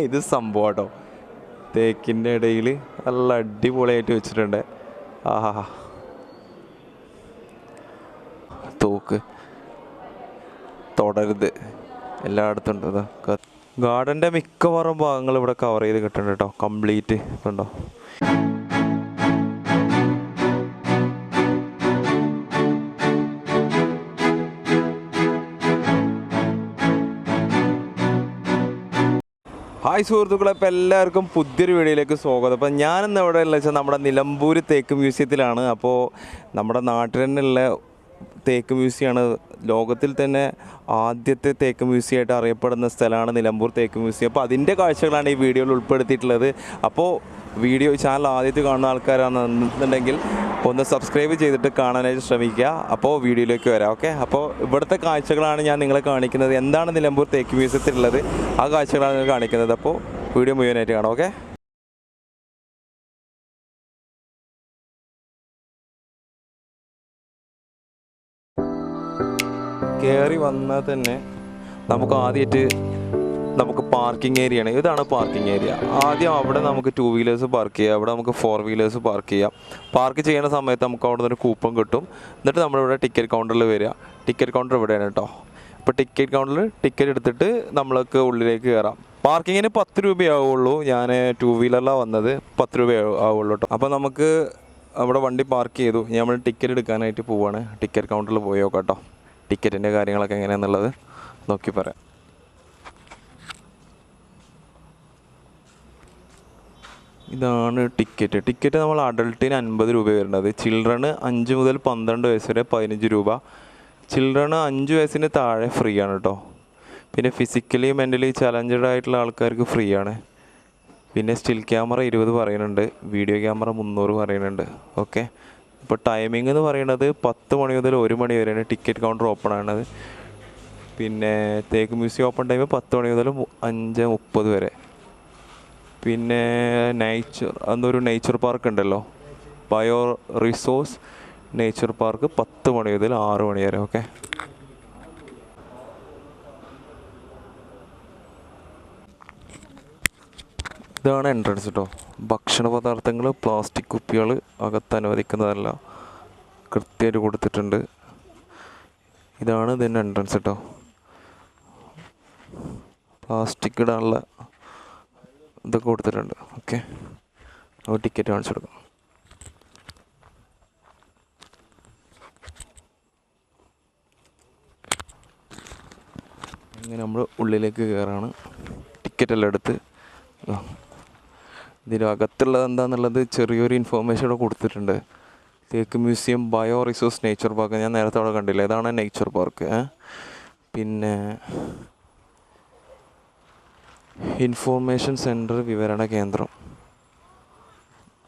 ഇത് സംഭവം കേട്ടോ തേക്കിന്റെ ഇടയിൽ നല്ല അടിപൊളിയായിട്ട് വെച്ചിട്ടുണ്ട്. ആഹാ. തോക്ക്. തുടരുത്. എല്ലായിടത്തും ഉണ്ട് ഗാർഡന്റെ മിക്കവാറും ഭാഗങ്ങൾ ഇവിടെ കവർ ചെയ്ത് കിട്ടുന്നുണ്ട് കേട്ടോ. കംപ്ലീറ്റ്. ഉണ്ടോ ഹായ് സുഹൃത്തുക്കളെ ഇപ്പോൾ എല്ലാവർക്കും പുതിയൊരു വീഡിയോയിലേക്ക് സ്വാഗതം. അപ്പോൾ ഞാനിന്ന് എവിടെ ഉള്ളത് വെച്ചാൽ നമ്മുടെ നിലമ്പൂർ തേക്ക് മ്യൂസിയത്തിലാണ്. അപ്പോൾ നമ്മുടെ നാട്ടിൽ തന്നെയുള്ള തേക്ക് മ്യൂസിയമാണ് ലോകത്തിൽ തന്നെ ആദ്യത്തെ തേക്ക് മ്യൂസിയമായിട്ട് അറിയപ്പെടുന്ന സ്ഥലമാണ് നിലമ്പൂർ തേക്ക് മ്യൂസിയം. അപ്പോൾ അതിന്റെ കാഴ്ചകളാണ് ഈ വീഡിയോയിൽ ഉൾപ്പെടുത്തിയിട്ടുള്ളത്. അപ്പോൾ വീഡിയോ ചാനൽ ആദ്യത്തെ കാണുന്ന ആൾക്കാരാണെന്നുണ്ടെങ്കിൽ ഒന്ന് സബ്സ്ക്രൈബ് ചെയ്തിട്ട് കാണാനായിട്ട് ശ്രമിക്കുക. അപ്പോൾ വീഡിയോയിലേക്ക് വരാം ഓക്കെ അപ്പോൾ ഇവിടുത്തെ കാഴ്ചകളാണ് ഞാൻ നിങ്ങളെ കാണിക്കുന്നത്. എന്താണ് നിലമ്പൂർ തേക്ക് മ്യൂസിയത്തിലുള്ളത്? ആ കാഴ്ചകളാണ് നിങ്ങൾ കാണിക്കുന്നത്. അപ്പോൾ വീഡിയോ മുഴുവനായിട്ട് കാണാം ഓക്കെ കയറി വന്നാൽ തന്നെ നമുക്ക് ആദ്യമായിട്ട് നമുക്ക് പാർക്കിംഗ് ഏരിയ ആണ്. ഇതാണ് പാർക്കിംഗ് ഏരിയ ആദ്യം അവിടെ നമുക്ക് ടു വീലേഴ്സ് പാർക്ക് ചെയ്യാം. അവിടെ നമുക്ക് ഫോർ വീലേഴ്സ് പാർക്ക് ചെയ്യാം. പാർക്ക് ചെയ്യുന്ന സമയത്ത് നമുക്ക് അവിടെ നിന്ന് ഒരു കൂപ്പൺ കിട്ടും. എന്നിട്ട് നമ്മളിവിടെ ടിക്കറ്റ് കൗണ്ടറിൽ വരിക. ടിക്കറ്റ് കൗണ്ടർ ഇവിടെയാണ് കേട്ടോ. ഇപ്പോൾ ടിക്കറ്റ് കൗണ്ടറിൽ ടിക്കറ്റ് എടുത്തിട്ട് നമ്മൾക്ക് ഉള്ളിലേക്ക് കയറാം പാർക്കിങ്ങിന് പത്ത് രൂപയാവുള്ളൂ. ഞാൻ ടു വീലറിലാണ് വന്നത്. പത്ത് രൂപ ആവുള്ളൂ കേട്ടോ. അപ്പോൾ നമുക്ക് അവിടെ വണ്ടി പാർക്ക് ചെയ്തു. നമ്മൾ ടിക്കറ്റ് എടുക്കാനായിട്ട് പോവാണ്. ടിക്കറ്റ് കൗണ്ടറിൽ പോയി കേട്ടോ. ടിക്കറ്റിന്റെ കാര്യങ്ങളൊക്കെ എങ്ങനെയാണെന്നുള്ളത് നോക്കി പറയാം. ഇതാണ് ടിക്കറ്റ് ടിക്കറ്റ് നമ്മൾ അഡൾട്ടിന് അൻപത് രൂപ വരുന്നത്. ചിൽഡ്രന് അഞ്ച് മുതൽ പന്ത്രണ്ട് വയസ്സ് വരെ പതിനഞ്ച് രൂപ. ചിൽഡ്രന് അഞ്ച് വയസ്സിന് താഴെ ഫ്രീ ആണ് കേട്ടോ പിന്നെ ഫിസിക്കലി മെന്റലി ചലഞ്ചഡ് ആയിട്ടുള്ള ആൾക്കാർക്ക് ഫ്രീ ആണ്. പിന്നെ സ്റ്റിൽ ക്യാമറ ഇരുപത് പറയുന്നുണ്ട്. വീഡിയോ ക്യാമറ മുന്നൂറ് പറയുന്നുണ്ട്. ഓക്കെ ഇപ്പോൾ ടൈമിംഗ് എന്ന് പറയുന്നത് പത്ത് മണി മുതൽ ഒരു മണി വരെയാണ് ടിക്കറ്റ് കൗണ്ടർ ഓപ്പൺ ആണത് പിന്നെ തേക്ക് മ്യൂസിയം ഓപ്പൺ ടൈം പത്ത് മണി മുതൽ അഞ്ച് മുപ്പത് വരെ. പിന്നെ നേച്ചർ അന്നൊരു നേച്ചർ പാർക്ക് ഉണ്ടല്ലോ. ബയോ റിസോഴ്സ് നേച്ചർ പാർക്ക് പത്ത് മണി മുതൽ ആറ് മണി വരെ ഓക്കെ ഇതാണ് എൻട്രൻസ് കേട്ടോ ഭക്ഷണ പദാർത്ഥങ്ങൾ പ്ലാസ്റ്റിക് കുപ്പികൾ അകത്ത് അനുവദിക്കുന്നതല്ല. കൃത്യമായിട്ട് കൊടുത്തിട്ടുണ്ട്. ഇതാണ് ഇതിന്റെ എൻട്രൻസ് കേട്ടോ പ്ലാസ്റ്റിക് ഇടാനുള്ള ഇതൊക്കെ കൊടുത്തിട്ടുണ്ട്. ഓക്കെ അപ്പോൾ ടിക്കറ്റ് കാണിച്ചു കൊടുക്കും. അങ്ങനെ നമ്മൾ ഉള്ളിലേക്ക് കയറാണ് ടിക്കറ്റ് എല്ലാം എടുത്ത്. ഇതിനകത്തുള്ളത് എന്താണെന്നുള്ളത് ചെറിയൊരു ഇൻഫോർമേഷൻ ഇവിടെ കൊടുത്തിട്ടുണ്ട്. തേക്ക് museum bio resource nature park ഞാൻ നേരത്തെ അവിടെ കണ്ടില്ല? ഇതാണ് നേച്ചർ പാർക്ക് പിന്നെ ഇൻഫോർമേഷൻ സെന്റർ വിവരണ കേന്ദ്രം.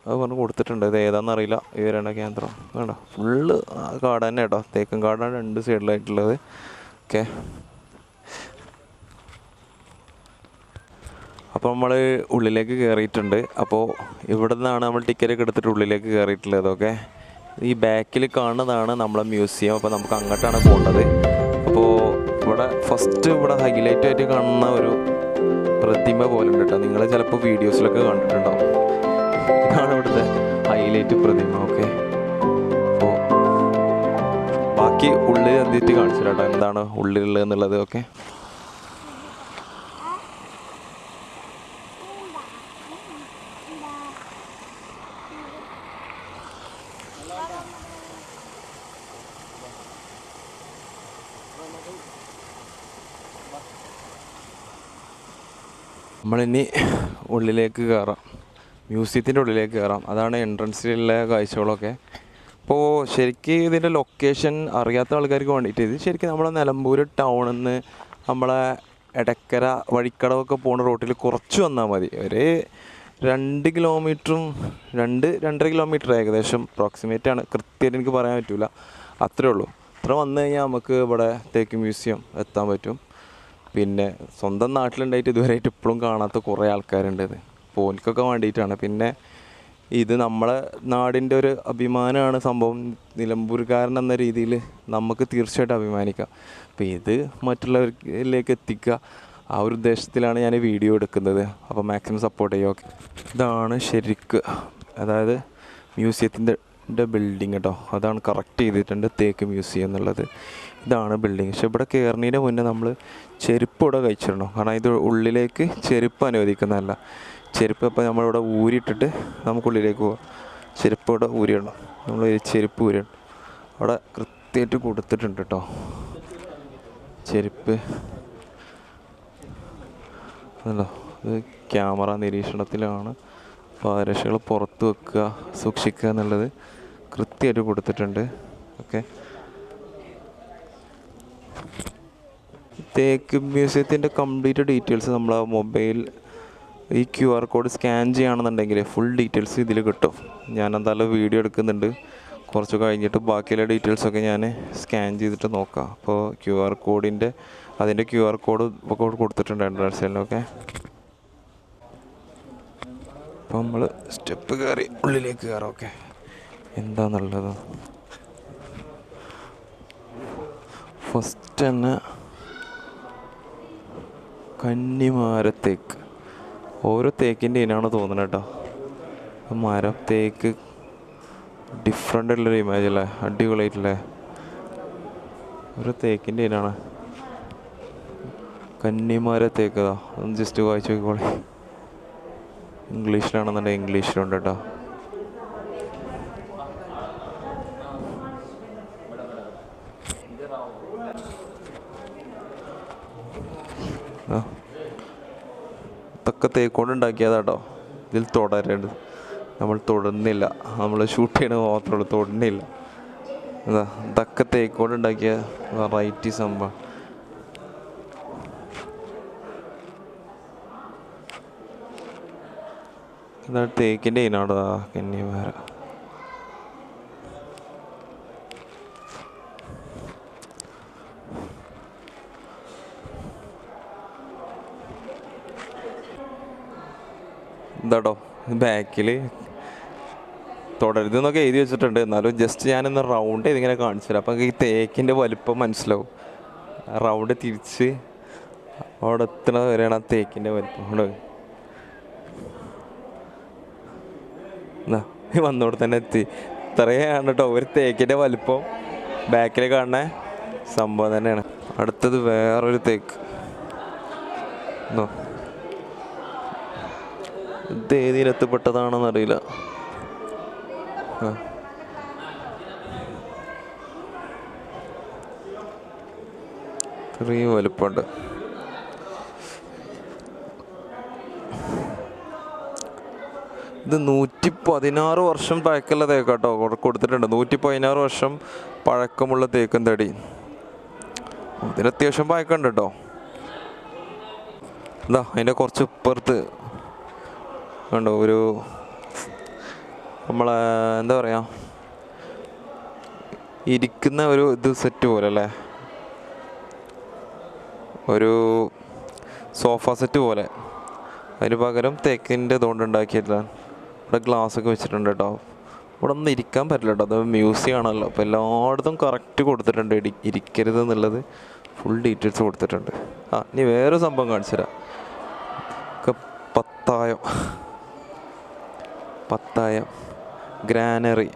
അത് പറഞ്ഞ് കൊടുത്തിട്ടുണ്ട്. ഇത് ഏതാണെന്ന് അറിയില്ല. വിവരണ കേന്ദ്രം. വേണ്ട ഫുള്ള് കാട് തന്നെ കേട്ടോ. തേക്കും കാടാണ് രണ്ട് സൈഡിലായിട്ടുള്ളത്. ഓക്കെ. അപ്പോൾ നമ്മൾ ഉള്ളിലേക്ക് കയറിയിട്ടുണ്ട് അപ്പോൾ ഇവിടെ നിന്നാണ് നമ്മൾ ടിക്കറ്റ് ഒക്കെ എടുത്തിട്ട് ഉള്ളിലേക്ക് കയറിയിട്ടുള്ളത് ഓക്കെ. ഈ ബാക്കിൽ കാണുന്നതാണ് നമ്മളെ മ്യൂസിയം. അപ്പോൾ നമുക്ക് അങ്ങോട്ടാണ് പോകേണ്ടത് അപ്പോൾ ഇവിടെ ഫസ്റ്റ് ഇവിടെ ഹൈലൈറ്റ് ആയിട്ട് കാണുന്ന ഒരു പ്രതിമ പോലെ ഉണ്ട് കേട്ടോ. നിങ്ങൾ ചിലപ്പോൾ വീഡിയോസിലൊക്കെ കണ്ടിട്ടുണ്ടാവും. ഇതാണ് ഇവിടുത്തെ ഹൈലൈറ്റ് പ്രതിമ ഓക്കെ അപ്പോൾ ബാക്കി ഉള്ളിൽ എന്തിട്ട് കാണിച്ചു കേട്ടോ. എന്താണ് ഉള്ളിലുള്ളത് എന്നുള്ളത് ഓക്കെ നമ്മളിനി ഉള്ളിലേക്ക് കയറാം മ്യൂസിയത്തിന്റെ ഉള്ളിലേക്ക് കയറാം അതാണ് എൻട്രൻസിലുള്ള കാഴ്ചകളൊക്കെ. അപ്പോൾ ശരിക്കും ഇതിന്റെ ലൊക്കേഷൻ അറിയാത്ത ആൾക്കാർക്ക് വേണ്ടിയിട്ട് ഇത് ശരിക്കും നമ്മളെ നിലമ്പൂർ ടൗണിൽ നിന്ന് നമ്മളെ ഇടക്കര വഴിക്കടവൊക്കെ പോകുന്ന റോട്ടിൽ കുറച്ച് വന്നാൽ മതി. ഒരു രണ്ട് കിലോമീറ്ററും രണ്ട് രണ്ടര കിലോമീറ്റർ ഏകദേശം അപ്രോക്സിമേറ്റ് ആണ്. കൃത്യമായിട്ട് എനിക്ക് പറയാൻ പറ്റില്ല അത്രേ ഉള്ളൂ. അത്ര വന്നു കഴിഞ്ഞാൽ നമുക്ക് ഇവിടെ തേക്ക് മ്യൂസിയം എത്താൻ പറ്റും. പിന്നെ സ്വന്തം നാട്ടിലുണ്ടായിട്ട് ഇതുവരെയായിട്ട് ഇപ്പോഴും കാണാത്ത കുറേ ആൾക്കാരുണ്ട് ഇത്. പോലിക്കൊക്കെ വേണ്ടിയിട്ടാണ് പിന്നെ ഇത് നമ്മളെ നാടിന്റെ ഒരു അഭിമാനമാണ് സംഭവം. നിലമ്പൂർക്കാരൻ എന്ന രീതിയിൽ നമുക്ക് തീർച്ചയായിട്ടും അഭിമാനിക്കാം. അപ്പോൾ ഇത് മറ്റുള്ളവരിലേക്ക് എത്തിക്കുക. ആ ഒരു ഉദ്ദേശത്തിലാണ് ഞാൻ വീഡിയോ എടുക്കുന്നത്. അപ്പോൾ മാക്സിമം സപ്പോർട്ട് ചെയ്യുക. ഓക്കെ. ഇതാണ് ശരിക്ക് അതായത് മ്യൂസിയത്തിന്റെ ബിൽഡിങ് കേട്ടോ. അതാണ് കറക്റ്റ് ചെയ്തിട്ടുണ്ട് തേക്ക് മ്യൂസിയം എന്നുള്ളത്. ഇതാണ് ബിൽഡിങ് പക്ഷെ ഇവിടെ കയറുന്നതിന് മുന്നേ നമ്മൾ ചെരുപ്പ് ഇവിടെ കഴിച്ചിടണം. കാരണം ഇത് ഉള്ളിലേക്ക് ചെരുപ്പ് അനുവദിക്കുന്നതല്ല. ചെരുപ്പ് അപ്പോൾ നമ്മളിവിടെ ഊരിയിട്ടിട്ട് നമുക്കുള്ളിലേക്ക് പോകാം ചെരുപ്പ് ഇവിടെ ഊരിയിടണം. നമ്മൾ ചെരുപ്പ് ഊരിയിടണം. അവിടെ കൃത്യമായിട്ട് കൊടുത്തിട്ടുണ്ട് കേട്ടോ ചെരുപ്പ്. അതല്ലോ ഇത് ക്യാമറ നിരീക്ഷണത്തിലാണ്. പാരക്ഷകൾ പുറത്ത് വെക്കുക സൂക്ഷിക്കുക എന്നുള്ളത് കൃത്യമായിട്ട് കൊടുത്തിട്ടുണ്ട്. ഓക്കെ. തേക്ക് മ്യൂസിയത്തിന്റെ കംപ്ലീറ്റ് ഡീറ്റെയിൽസ് നമ്മൾ ആ മൊബൈൽ ഈ ക്യു ആർ കോഡ് സ്കാൻ ചെയ്യുകയാണെന്നുണ്ടെങ്കിൽ ഫുൾ ഡീറ്റെയിൽസ് ഇതിൽ കിട്ടും. ഞാൻ എന്തായാലും വീഡിയോ എടുക്കുന്നുണ്ട്. കുറച്ച് കഴിഞ്ഞിട്ട് ബാക്കിയുള്ള ഡീറ്റെയിൽസൊക്കെ ഞാൻ സ്കാൻ ചെയ്തിട്ട് നോക്കാം. അപ്പോൾ ക്യു ആർ കോഡിന്റെ അതിന്റെ ക്യു ആർ കോഡ് ഒക്കെ കൊടുത്തിട്ടുണ്ട് എൻട്രൻസിലൊക്കെ അപ്പോൾ നമ്മൾ സ്റ്റെപ്പ് കയറി ഉള്ളിലേക്ക് കയറാം. ഓക്കെ. എന്താണെന്നുള്ളത് ഫസ്റ്റ് തന്നെ കന്നിമാരത്തേക്ക്. ഓരോ തേക്കിന്റെ ഇനാണ് തോന്നുന്നത് കേട്ടോ. മരം തേക്ക് ഡിഫറെന്റ് ഉള്ളൊരു ഇമേജ് അല്ലേ? അടിപൊളിയായിട്ടില്ലേ? ഒരു തേക്കിന്റെ ഇനാണ് കന്നിമാര തേക്കതാ ഒന്ന് ജസ്റ്റ് വായിച്ചു നോക്കിക്കോളെ. ഇംഗ്ലീഷിലാണെന്നുണ്ടെങ്കിൽ ഇംഗ്ലീഷിലുണ്ട് കേട്ടോ. ഇതൊക്കെ തേക്കൊണ്ട് ഉണ്ടാക്കിയതാട്ടോ ഇതിൽ തുടരേണ്ടത് നമ്മൾ തൊടുന്നില്ല. നമ്മൾ ഷൂട്ട് ചെയ്യണത് മാത്രമേ തൊടുന്നില്ല. എന്താ ഇതൊക്കെ തേക്കൊണ്ട് ഉണ്ടാക്കിയ വെറൈറ്റി സംഭവം. ഇതാ തേക്കിന്റെ ഇനാടാ കന്യമാര എന്താടോ ബാക്കിൽ തുടരുത് എന്നൊക്കെ എഴുതി വെച്ചിട്ടുണ്ട്. എന്നാലും ജസ്റ്റ് ഞാനിന്ന് റൗണ്ട് ഇതിങ്ങനെ കാണിച്ചു തരാം അപ്പം ഈ തേക്കിന്റെ വലിപ്പം മനസ്സിലാവും. റൗണ്ട് തിരിച്ച് അവിടെ എത്തണത് വരെയാണ് ആ തേക്കിന്റെ വലിപ്പം. അവിടെ വന്നോടെ തന്നെ എത്തി. ഇത്രയാണ് കേട്ടോ ഒരു തേക്കിന്റെ വലിപ്പം. ബാക്കിൽ കാണുന്ന സംഭവം തന്നെയാണ്. അടുത്തത് വേറൊരു തേക്ക്. എന്നോ ഇത് ഏതിനെത്തപ്പെട്ടതാണെന്ന് അറിയില്ല ആ. ഇത്രയും വലുപ്പമുണ്ട്. ഇത് നൂറ്റി പതിനാറ് വർഷം പഴക്കമുള്ള കേട്ടോ കൊടുത്തിട്ടുണ്ട്. നൂറ്റി പതിനാറ് വർഷം പഴക്കമുള്ള തേക്കും തടി. ഇതിന് അത്യാവശ്യം പഴക്കമുണ്ട് കേട്ടോ. എന്താ അതിന്റെ കുറച്ച് ഇപ്പുറത്ത്. കണ്ടോ ഒരു നമ്മളെ എന്താ പറയുക ഇരിക്കുന്ന ഒരു ഇത് സെറ്റ് പോലെ അല്ലേ ഒരു സോഫ സെറ്റ് പോലെ. അതിന് പകരം തേക്കിന്റെ ഇതുകൊണ്ട് ഉണ്ടാക്കിയിട്ടില്ല. ഇവിടെ ഗ്ലാസ് ഒക്കെ വെച്ചിട്ടുണ്ട് കേട്ടോ. ഇവിടെ ഒന്നും ഇരിക്കാൻ പറ്റില്ല കേട്ടോ. അത് മ്യൂസിയം ആണല്ലോ. അപ്പോൾ എല്ലായിടത്തും കറക്റ്റ് കൊടുത്തിട്ടുണ്ട്. ഇരിക്കരുത് എന്നുള്ളത് ഫുൾ ഡീറ്റെയിൽസ് കൊടുത്തിട്ടുണ്ട്. ആ ഇനി വേറെ സംഭവം കാണിച്ചു തരാം ഒക്കെ പത്തായം? പത്തായം ഗ്രാനറി.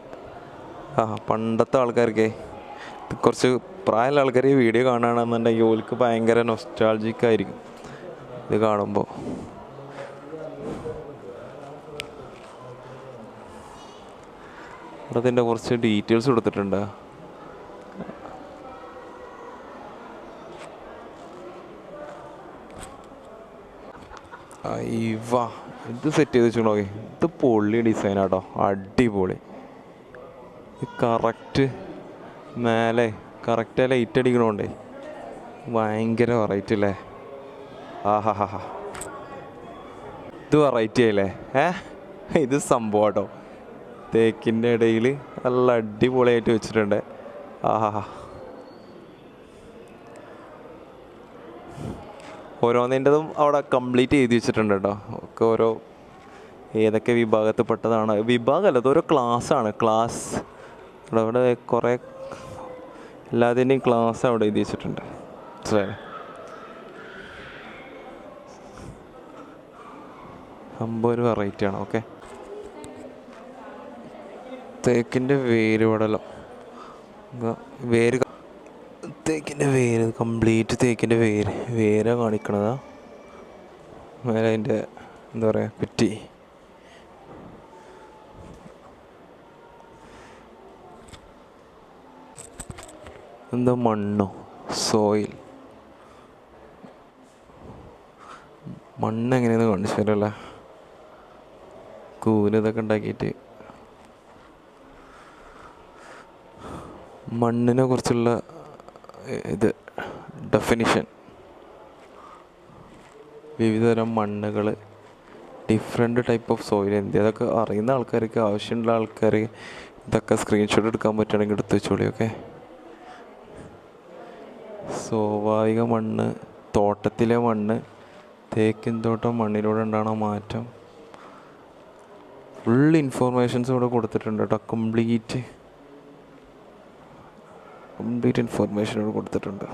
ആ പണ്ടത്തെ ആൾക്കാർക്കേ കുറച്ച് പ്രായമുള്ള ആൾക്കാർ ഈ വീഡിയോ കാണുകയാണെന്നുണ്ടെങ്കിൽ ഓൽക്ക് ഭയങ്കര നൊസ്റ്റാൾജിക്കായിരിക്കും ഇത് കാണുമ്പോൾ. ഇവിടെ കുറച്ച് ഡീറ്റെയിൽസ് കൊടുത്തിട്ടുണ്ട്. ഇവ ഇത് സെറ്റ് ചെയ്ത് വെച്ചോ ഇത് പൊള്ളി ഡിസൈനാട്ടോ അടിപൊളി. കറക്റ്റ് മേലെ കറക്റ്റ് ലൈറ്റ് അടിക്കണോണ്ടേ. ഭയങ്കര വെറൈറ്റി അല്ലേ ആഹാ ഹാ ഹാ ഇത് വെറൈറ്റി ആയില്ലേ? ഏ? ഇത് സംഭവം കേട്ടോ തേക്കിന്റെ ഇടയിൽ നല്ല അടിപൊളിയായിട്ട് വെച്ചിട്ടുണ്ട്. ആഹാ ഓരോന്നിന്റെതും അവിടെ കംപ്ലീറ്റ് എഴുതി വെച്ചിട്ടുണ്ട് കേട്ടോ. ഒക്കെ ഓരോ ഏതൊക്കെ വിഭാഗത്തിൽപ്പെട്ടതാണ്? വിഭാഗമല്ല ഇതൊരു ക്ലാസ്സാണ്. ക്ലാസ് അവിടെ കുറേ എല്ലാത്തിന്റെയും ക്ലാസ് അവിടെ എഴുതി വെച്ചിട്ടുണ്ട്. മനസ്സിലായോ. വെറൈറ്റി ആണ് ഓക്കെ. തേക്കിന്റെ വേര് പടലം വേര് തേക്കിന്റെ വേര് കംപ്ലീറ്റ് തേക്കിന്റെ വേര്. വേര കാണിക്കണതാ. അതിന്റെ എന്താ പറയുക പിറ്റി. എന്താ മണ്ണോ? സോയിൽ. മണ്ണ് എങ്ങനെയെന്ന് കാണിച്ചു തരല്ല കൂലിതൊക്കെ ഉണ്ടാക്കിയിട്ട്. മണ്ണിനെ കുറിച്ചുള്ള ഇത് ഡെഫിനിഷൻ വിവിധതരം മണ്ണുകൾ ഡിഫറെന്റ് ടൈപ്പ് ഓഫ് സോയിൽ എന്ത് അതൊക്കെ അറിയുന്ന ആൾക്കാർക്ക് ആവശ്യമുള്ള ആൾക്കാർ ഇതൊക്കെ സ്ക്രീൻഷോട്ട് എടുക്കാൻ പറ്റുകയാണെങ്കിൽ എടുത്ത് വെച്ചോളി ഓക്കെ സ്വാഭാവിക മണ്ണ് തോട്ടത്തിലെ മണ്ണ് തേക്കിൻ തോട്ടം മണ്ണിലൂടെ ഉണ്ടാകുന്ന മാറ്റം. ഫുൾ ഇൻഫോർമേഷൻസ് ഇവിടെ കൊടുത്തിട്ടുണ്ട് കേട്ടോ കംപ്ലീറ്റ് കംപ്ലീറ്റ് ഇൻഫോർമേഷൻ ഇവിടെ കൊടുത്തിട്ടുണ്ട്.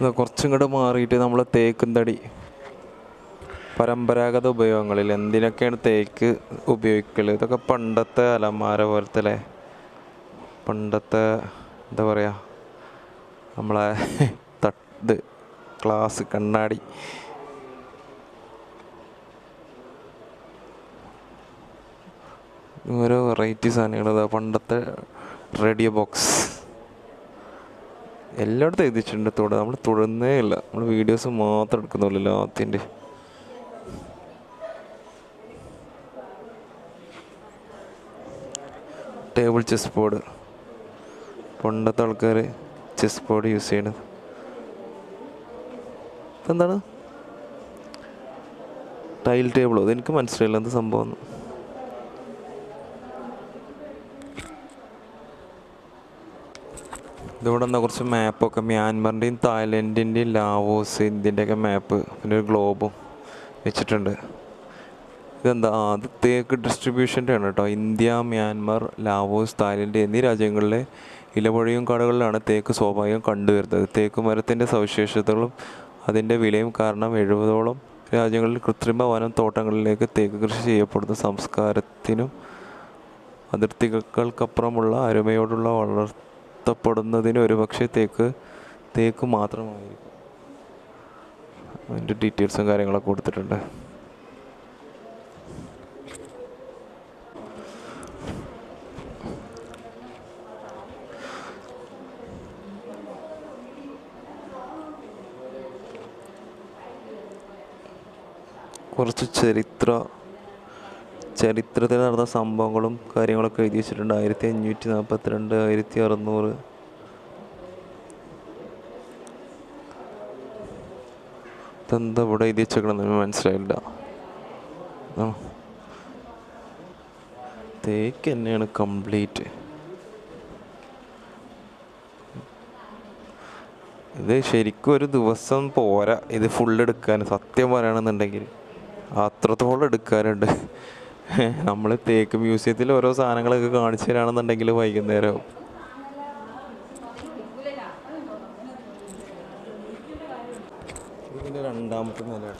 ഇതാ കുറച്ചും കൂടെ മാറിയിട്ട് നമ്മൾ തേക്കും തടി പരമ്പരാഗത ഉപയോഗങ്ങളിൽ എന്തിനൊക്കെയാണ് തേക്ക് ഉപയോഗിക്കൽ ഇതൊക്കെ പണ്ടത്തെ അലമാര പോലത്തെ അല്ലേ പണ്ടത്തെ എന്താ പറയുക നമ്മളെ തട്ട് ഗ്ലാസ് കണ്ണാടി. ഓരോ വെറൈറ്റി സാധനങ്ങൾ പണ്ടത്തെ റേഡിയോ ബോക്സ്. എല്ലായിടത്തും എഴുതിച്ചിട്ടുണ്ട് തുട നമ്മൾ തുടർന്നേ ഇല്ല. നമ്മൾ വീഡിയോസ് മാത്രം എടുക്കുന്നുള്ളൂ എല്ലാത്തിന്റെ. ടേബിൾ ചെസ് ബോർഡ് പണ്ടത്തെ ആൾക്കാർ ചെസ് ബോർഡ് യൂസ് ചെയ്യണത്. എന്താണ് ടൈൽ ടേബിളോ അതെനിക്ക് മനസ്സിലായില്ല. എന്ത് സംഭവം ഇതിവിടെ എന്താ കുറച്ച് മാപ്പൊക്കെ മ്യാൻമറിന്റെയും തായ്ലൻഡിന്റെയും ലാവോസ് ഇന്ത്യന്റെയൊക്കെ മാപ്പ് പിന്നെ ഒരു ഗ്ലോബും വെച്ചിട്ടുണ്ട്. ഇതെന്താ? അത് തേക്ക് ഡിസ്ട്രിബ്യൂഷന്റെ ആണ് കേട്ടോ ഇന്ത്യ മ്യാൻമർ ലാവോസ് തായ്ലൻഡ് എന്നീ രാജ്യങ്ങളിലെ ഇലപൊഴിയും കടകളിലാണ് തേക്ക് സ്വാഭാവികം കണ്ടുവരുന്നത്. തേക്ക് മരത്തിന്റെ സവിശേഷതകളും അതിന്റെ വിലയും കാരണം എഴുപതോളം രാജ്യങ്ങളിൽ കൃത്രിമ വനം തോട്ടങ്ങളിലേക്ക് തേക്ക് കൃഷി ചെയ്യപ്പെടുന്ന സംസ്കാരത്തിനും അതിർത്തികൾക്കപ്പുറമുള്ള അരുമയോടുള്ള വളർത്തപ്പെടുന്നതിന് ഒരുപക്ഷെ തേക്ക് തേക്ക് മാത്രമായിരിക്കും. അതിന്റെ ഡീറ്റെയിൽസും കാര്യങ്ങളൊക്കെ കൊടുത്തിട്ടുണ്ട്. കുറച്ച് ചരിത്ര ചരിത്രത്തിൽ നടന്ന സംഭവങ്ങളും കാര്യങ്ങളൊക്കെ എഴുതി വെച്ചിട്ടുണ്ട്. ആയിരത്തി അഞ്ഞൂറ്റി നാൽപ്പത്തിരണ്ട് ആയിരത്തി അറുന്നൂറ് ഇതെന്താ ഇവിടെ എഴുതി വെച്ചേക്കണം മനസ്സിലായില്ല. തേക്ക് തന്നെയാണ് കംപ്ലീറ്റ്. ഇത് ശരിക്കും ഒരു ദിവസം പോരാ ഇത് ഫുൾ എടുക്കാൻ. സത്യം പറയണമെന്നുണ്ടെങ്കിൽ. അത്രത്തോളം എടുക്കാനുണ്ട്. നമ്മൾ തേക്ക് മ്യൂസിയത്തിൽ ഓരോ സാധനങ്ങളൊക്കെ കാണിച്ചു തരാണെന്നുണ്ടെങ്കിൽ വൈകുന്നേരം. ഇതിന്റെ രണ്ടാമത്തെ നിലയാണ്.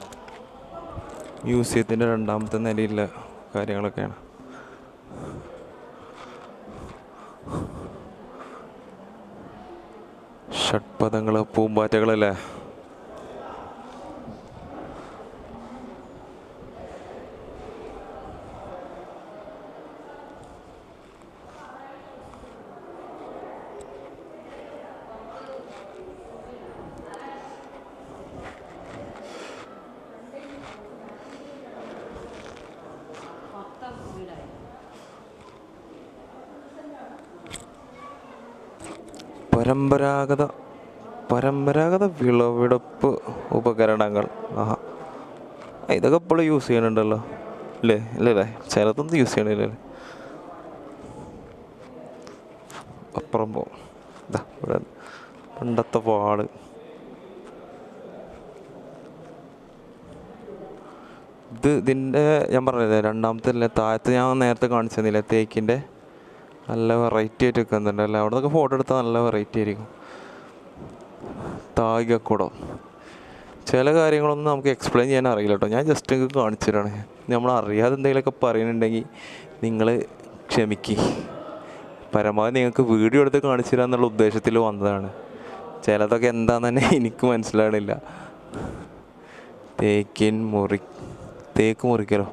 മ്യൂസിയത്തിന്റെ രണ്ടാമത്തെ നിലയിലുള്ള കാര്യങ്ങളൊക്കെയാണ്. ഷഡ്പഥങ്ങൾ പൂമ്പാറ്റകളല്ലേ? പരമ്പരാഗത പരമ്പരാഗത വിളവെടുപ്പ് ഉപകരണങ്ങൾ. ആഹാ. ഇതൊക്കെ ഇപ്പോഴും യൂസ് ചെയ്യണുണ്ടല്ലോ അല്ലേ ഇല്ലല്ലേ ചിലതൊന്നും യൂസ് ചെയ്യണില്ലല്ലേ അപ്പുറം പോകും പണ്ടത്തെ വാൾ. ഇത് ഇതിന്റെ ഞാൻ പറഞ്ഞില്ലേ രണ്ടാമത്തെ അല്ലേ താഴത്ത് ഞാൻ നേരത്തെ കാണിച്ചു തേക്കിന്റെ? നല്ല വെറൈറ്റി ആയിട്ട് വെക്കുന്നുണ്ട് അല്ലേ? അവിടെ നിന്നൊക്കെ ഫോട്ടോ എടുത്താൽ നല്ല വെറൈറ്റി ആയിരിക്കും. തായികക്കുടം ചില കാര്യങ്ങളൊന്നും നമുക്ക് എക്സ്പ്ലെയിൻ ചെയ്യാൻ അറിയില്ല കേട്ടോ ഞാൻ ജസ്റ്റ് നിങ്ങൾക്ക് കാണിച്ചു തരാണ്. നമ്മൾ അറിയാതെ എന്തെങ്കിലുമൊക്കെ പറയുന്നുണ്ടെങ്കിൽ നിങ്ങൾ ക്ഷമിക്ക്. പരമാവധി നിങ്ങൾക്ക് വീഡിയോ എടുത്ത് കാണിച്ചു തരാം എന്നുള്ള ഉദ്ദേശത്തിൽ വന്നതാണ്. ചിലതൊക്കെ എന്താന്ന് തന്നെ എനിക്ക് മനസ്സിലാകണില്ല തേക്കിൻ മുറി തേക്ക് മുറിക്കലോ?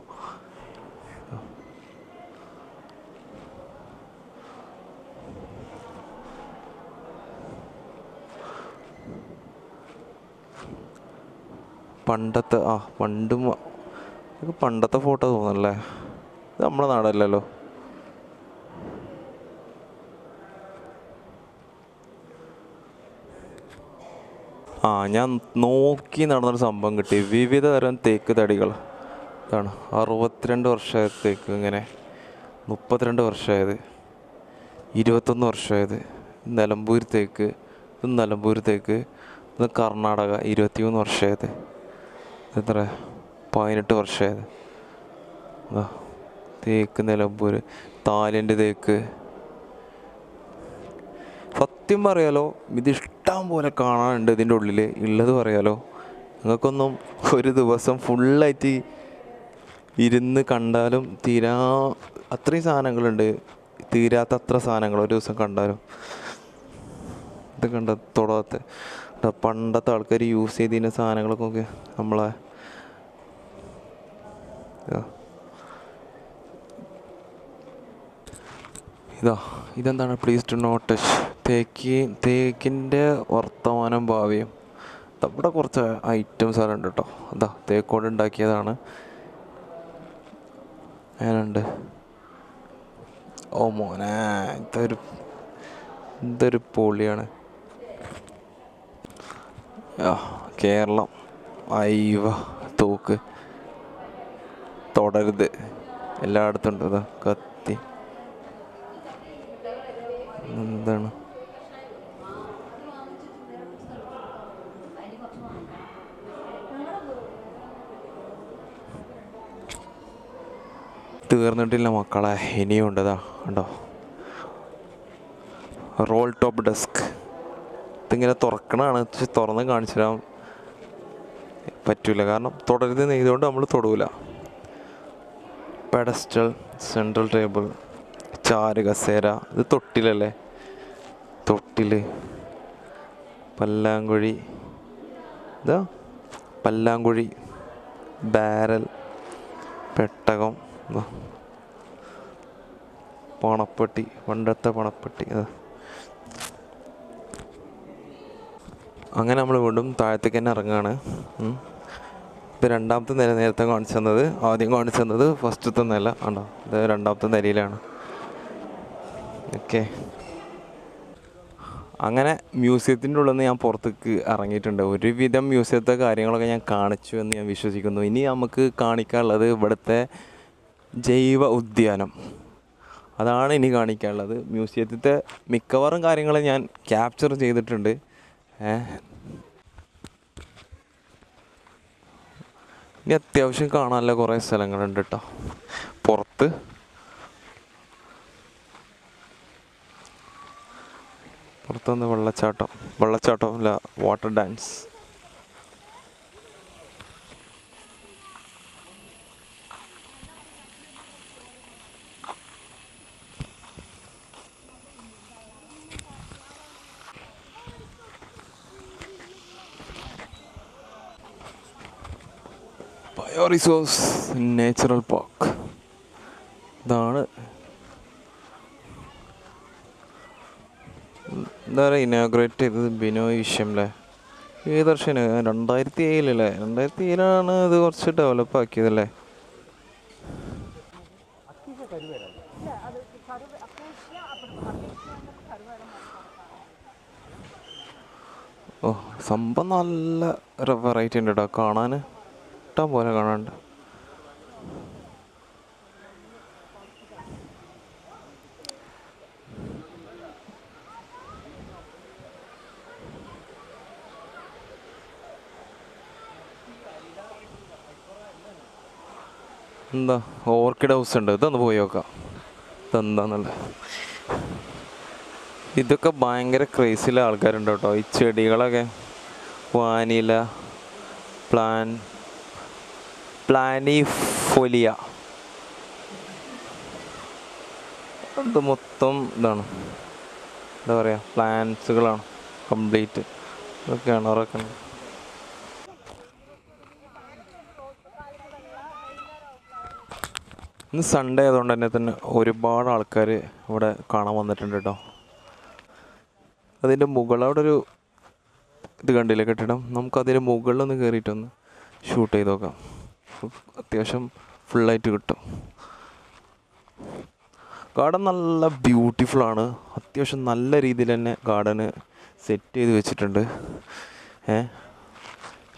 പണ്ടത്തെ ആ പണ്ടും പണ്ടത്തെ ഫോട്ടോ തോന്നല്ലേ ഇത് നമ്മുടെ നാടല്ലല്ലോ. ആ ഞാൻ നോക്കി നടന്നൊരു സംഭവം കിട്ടി. വിവിധ തരം തേക്ക് തടികൾ. ഇതാണ് അറുപത്തിരണ്ട് വർഷമായത് തേക്ക് ഇങ്ങനെ. മുപ്പത്തിരണ്ട് വർഷമായത് ഇരുപത്തൊന്ന് വർഷമായത് നിലമ്പൂർ തേക്ക്. ഇത് നിലമ്പൂർ തേക്ക്. ഇത് കർണാടക. ഇരുപത്തിമൂന്ന് വർഷമായത് എത്ര? പതിനെട്ട് വർഷമായത്. തേക്ക് നിലമ്പൂർ താലിന്റെ തേക്ക്. സത്യം പറയാലോ ഇത് ഇഷ്ടം പോലെ കാണാനുണ്ട് ഇതിന്റെ ഉള്ളിൽ ഉള്ളത് പറയാലോ നിങ്ങൾക്കൊന്നും ഒരു ദിവസം ഫുള്ളായിട്ട് ഇരുന്ന് കണ്ടാലും തീരാ അത്രയും സാധനങ്ങളുണ്ട്. തീരാത്ത അത്ര സാധനങ്ങൾ ഒരു ദിവസം കണ്ടാലും. ഇത് കണ്ട തൊടാത്ത. പണ്ടത്തെ ആൾക്കാർ യൂസ് ചെയ്തിരുന്ന സാധനങ്ങളൊക്കെ നമ്മളെ ഇതാ. ഇതാ ഇതെന്താണ്? പ്ലീസ് ടു നോട്ട് തേക്ക് തേക്കിന്റെ വർത്തമാനം ഭാവിയും. ഇവിടെ കുറച്ച് ഐറ്റംസ് എല്ലാം ഉണ്ട് കേട്ടോ. അതാ തേക്കോട് ഉണ്ടാക്കിയതാണ്. ഏനുണ്ട് ഓ മോനെ ഇതൊരു ഇതൊരു പൊളിയാണ്. കേരളം. അയ്യ തോക്ക്. തുടരുത്. എല്ലായിടത്തും ഉണ്ട്. അതാ കത്തി. എന്താണ്? തീർന്നിട്ടില്ല മക്കളെ. ഇനിയും ഉണ്ടതാ ഉണ്ടോ റോൾ ടോപ്പ് ഡെസ്ക്. ഇതിങ്ങനെ തുറക്കണതാണ്. തുറന്ന് കാണിച്ചു തരാൻ പറ്റൂല. കാരണം തുടരുത് നെയ്തുകൊണ്ട് നമ്മൾ തൊടൂല. പെഡസ്റ്റൽ സെൻട്രൽ ടേബിൾ ചാര് കസേര ഇത് തൊട്ടിലല്ലേ? തൊട്ടിൽ. പല്ലാങ്കുഴി. ഇതാ പല്ലാങ്കുഴി. ബാരൽ. പെട്ടകം. പണപ്പെട്ടി പണ്ടത്തെ പണപ്പെട്ടി. അങ്ങനെ നമ്മൾ വീണ്ടും താഴത്തേക്ക് തന്നെ ഇറങ്ങുകയാണ്. ഉം. ഇപ്പം രണ്ടാമത്തെ നില നേരത്തെ കാണിച്ചു തന്നത് ആദ്യം കാണിച്ചു തന്നത് ഫസ്റ്റത്തെ നില ആണോ ഇത് രണ്ടാമത്തെ നിലയിലാണ്. ഓക്കെ. അങ്ങനെ മ്യൂസിയത്തിന്റെ ഉള്ളിൽ നിന്ന് ഞാൻ പുറത്തേക്ക് ഇറങ്ങിയിട്ടുണ്ട്. ഒരുവിധം മ്യൂസിയത്തെ കാര്യങ്ങളൊക്കെ ഞാൻ കാണിച്ചു എന്ന് ഞാൻ വിശ്വസിക്കുന്നു. ഇനി നമുക്ക് കാണിക്കാനുള്ളത് ഇവിടുത്തെ ജൈവ ഉദ്യാനം. അതാണ് ഇനി കാണിക്കാനുള്ളത്. മ്യൂസിയത്തിന്റെ മിക്കവാറും കാര്യങ്ങൾ ഞാൻ ക്യാപ്ചർ ചെയ്തിട്ടുണ്ട്. ഇനി അത്യാവശ്യം കാണാനുള്ള കുറേ സ്ഥലങ്ങളുണ്ട് കേട്ടോ പുറത്ത്. പുറത്തുനിന്ന് വെള്ളച്ചാട്ടം. വെള്ളച്ചാട്ടം അല്ല water dance bio resource natural park ഇതാണ് എന്താ പറയുക ഇനോഗ്രേറ്റ് ചെയ്തത് ബിനോയ് വിഷയം അല്ലേ ഏത് വർഷമാണ് രണ്ടായിരത്തി ഏഴിലല്ലേ രണ്ടായിരത്തി ഏഴിലാണ് ഇത് കുറച്ച് ഡെവലപ്പ് ആക്കിയതല്ലേ ഓ സംഭവം നല്ല വെറൈറ്റി ഉണ്ട് കേട്ടോ കാണാൻ ഇഷ്ടം പോലെ കാണാനുണ്ട്. എന്താ? ഓർക്കിഡ് ഹൗസ് ഉണ്ട്. ഇതൊന്ന് പോയി നോക്കാം. ഇതെന്താന്നല്ലേ ഇതൊക്കെ ഭയങ്കര ക്രേസിലെ ആൾക്കാരുണ്ട് കേട്ടോ. ഈ ചെടികളൊക്കെ വാനില പ്ലാൻ പ്ലാനിഫോലിയ. അത് മൊത്തം ഇതാണ്. എന്താ പറയുക പ്ലാന്റ്സുകളാണ് കംപ്ലീറ്റ്. ഇതൊക്കെയാണ് ഉണ്ട് ഇന്ന് സൺഡേ ആയതുകൊണ്ട് തന്നെ തന്നെ ഒരുപാട് ആൾക്കാർ ഇവിടെ കാണാൻ വന്നിട്ടുണ്ട് കേട്ടോ. അതിന്റെ മുകളിൽ അവിടെ ഒരു ഇത് കണ്ടില്ല കെട്ടിടം? നമുക്കതിന്റെ മുകളിലൊന്ന് കയറിയിട്ടൊന്ന് ഷൂട്ട് ചെയ്ത് നോക്കാം. അത്യാവശ്യം ഫുള്ളായിട്ട് കിട്ടും. ഗാർഡൻ നല്ല ബ്യൂട്ടിഫുൾ ആണ്. അത്യാവശ്യം നല്ല രീതിയിൽ തന്നെ ഗാർഡന് സെറ്റ് ചെയ്ത് വെച്ചിട്ടുണ്ട്. ഏ?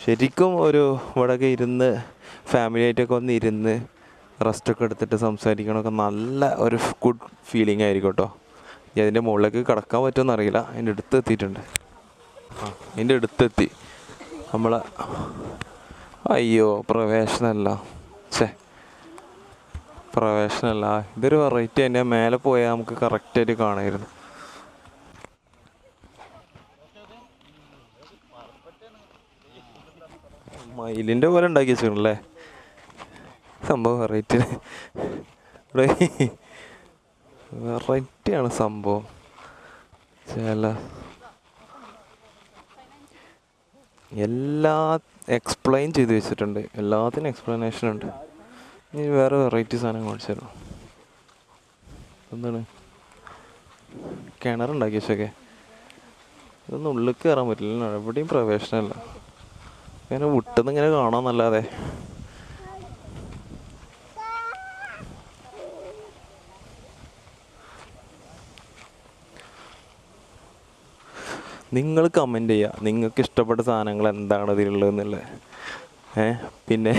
ശരിക്കും ഒരു ഇവിടെയൊക്കെ ഇരുന്ന് ഫാമിലി ആയിട്ടൊക്കെ വന്ന് ഇരുന്ന് റെസ്റ്റൊക്കെ എടുത്തിട്ട് സംസാരിക്കണമൊക്കെ നല്ല ഒരു ഗുഡ് ഫീലിംഗ് ആയിരിക്കും കേട്ടോ ഇനി അതിന്റെ മുകളിലേക്ക് കിടക്കാൻ പറ്റുമെന്ന് അറിയില്ല അതിന്റെ അടുത്ത് എത്തിയിട്ടുണ്ട്. ആ അതിന്റെ അടുത്തെത്തി നമ്മളെ അയ്യോ പ്രവേശനമല്ല. ഛേ. പ്രവേശനമല്ല. ഇതൊരു വെറൈറ്റി തന്നെ. മേലെ പോയാൽ നമുക്ക് കറക്റ്റായിട്ട് കാണായിരുന്നു. മയിലിന്റെ പോലെ ഉണ്ടാക്കി വെച്ചിട്ടുണ്ടല്ലേ സംഭവം വെറൈറ്റി ഇവിടെ വെറൈറ്റിയാണ് സംഭവം. ചില എല്ലാ എക്സ്പ്ലെയിൻ ചെയ്ത് വെച്ചിട്ടുണ്ട്. എല്ലാത്തിനും എക്സ്പ്ലനേഷൻ ഉണ്ട്. ഇനി വേറെ വെറൈറ്റി സാധനം കാണിച്ചു എന്താണ്? കിണറുണ്ടാക്കി വെച്ചൊക്കെ. ഇതൊന്നും ഉള്ളിൽ കയറാൻ പറ്റില്ല. എവിടെയും പ്രവേശനമല്ല. ഇങ്ങനെ വിട്ടുന്ന് ഇങ്ങനെ കാണാന്നല്ലാതെ നിങ്ങൾ കമന്റ് ചെയ്യുക. നിങ്ങൾക്ക് ഇഷ്ടപ്പെട്ട സാധനങ്ങൾ എന്താണ് ഇതിലുള്ളതെന്നുള്ളത്. ഏ പിന്നെ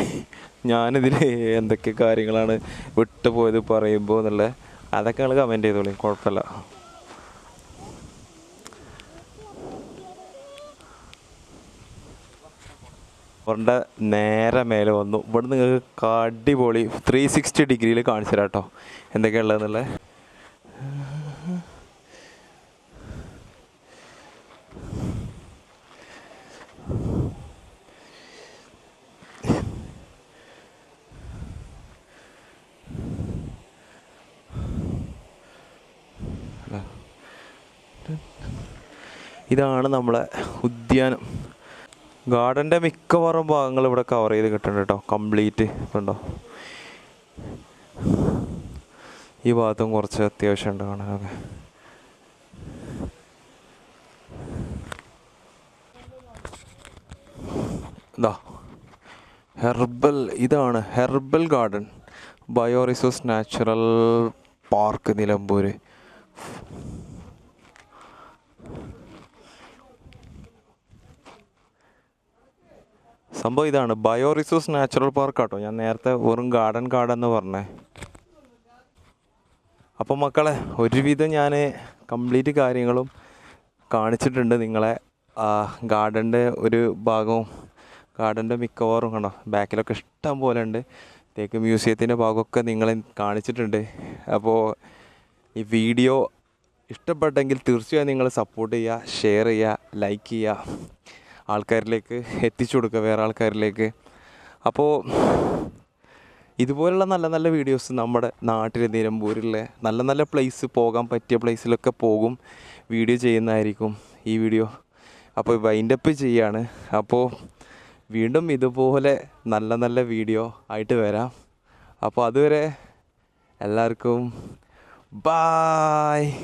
ഞാനിതിൽ എന്തൊക്കെ കാര്യങ്ങളാണ് വിട്ടുപോയത് പറയുമ്പോൾ എന്നുള്ളത് അതൊക്കെ നിങ്ങൾ കമന്റ് ചെയ്തോളി. കുഴപ്പമില്ല. അവരുടെ നേരെ മേലെ വന്നു. ഇവിടെ നിങ്ങൾക്ക് അടിപൊളി ത്രീ സിക്സ്റ്റി ഡിഗ്രിയിൽ കാണിച്ചു തരാം കേട്ടോ എന്തൊക്കെയുള്ളതെന്നുള്ളത് ഇതാണ് നമ്മളെ ഉദ്യാനം. ഗാർഡന്റെ മിക്കവാറും ഭാഗങ്ങൾ ഇവിടെ കവർ ചെയ്ത് കിട്ടുന്നുണ്ട് കേട്ടോ കംപ്ലീറ്റ് ഉണ്ടോ ഈ ഭാഗത്തും കുറച്ച് അത്യാവശ്യം ഉണ്ട് കാണാനൊക്കെ. ഇതാ ഹെർബൽ ഇതാണ് herbal garden. Bio resource natural park Nilambur സംഭവം ഇതാണ്. ബയോ റിസോഴ്സ് നാച്ചുറൽ പാർക്ക് ആട്ടോ. ഞാൻ നേരത്തെ വെറും ഗാർഡൻ ഗാർഡൻ എന്ന് പറഞ്ഞേ. അപ്പം മക്കളെ ഒരുവിധം ഞാൻ കംപ്ലീറ്റ് കാര്യങ്ങളും കാണിച്ചിട്ടുണ്ട് നിങ്ങളെ. ഗാർഡന്റെ ഒരു ഭാഗവും ഗാർഡന്റെ മിക്കവാറും കണ്ടോ? ബാക്കിലൊക്കെ ഇഷ്ടം പോലെ ഉണ്ട്. തേക്ക് മ്യൂസിയത്തിന്റെ ഭാഗമൊക്കെ നിങ്ങളെ കാണിച്ചിട്ടുണ്ട്. അപ്പോൾ ഈ വീഡിയോ ഇഷ്ടപ്പെട്ടെങ്കിൽ തീർച്ചയായും നിങ്ങൾ സപ്പോർട്ട് ചെയ്യുക ഷെയർ ചെയ്യുക ലൈക്ക് ചെയ്യുക. ആൾക്കാരിലേക്ക് എത്തിച്ചു കൊടുക്കുക വേറെ ആൾക്കാരിലേക്ക്. അപ്പോൾ ഇതുപോലുള്ള നല്ല നല്ല വീഡിയോസ് നമ്മുടെ നാട്ടിലെ നിലമ്പൂരിലെ നല്ല നല്ല പ്ലേസ് പോകാൻ പറ്റിയ പ്ലേസിലൊക്കെ പോകും വീഡിയോ ചെയ്യുന്നതായിരിക്കും ഈ വീഡിയോ അപ്പോൾ വൈൻഡപ്പ് ചെയ്യാണ്. അപ്പോൾ വീണ്ടും ഇതുപോലെ നല്ല നല്ല വീഡിയോ ആയിട്ട് വരാം. അപ്പോൾ അതുവരെ എല്ലാവർക്കും ബായ്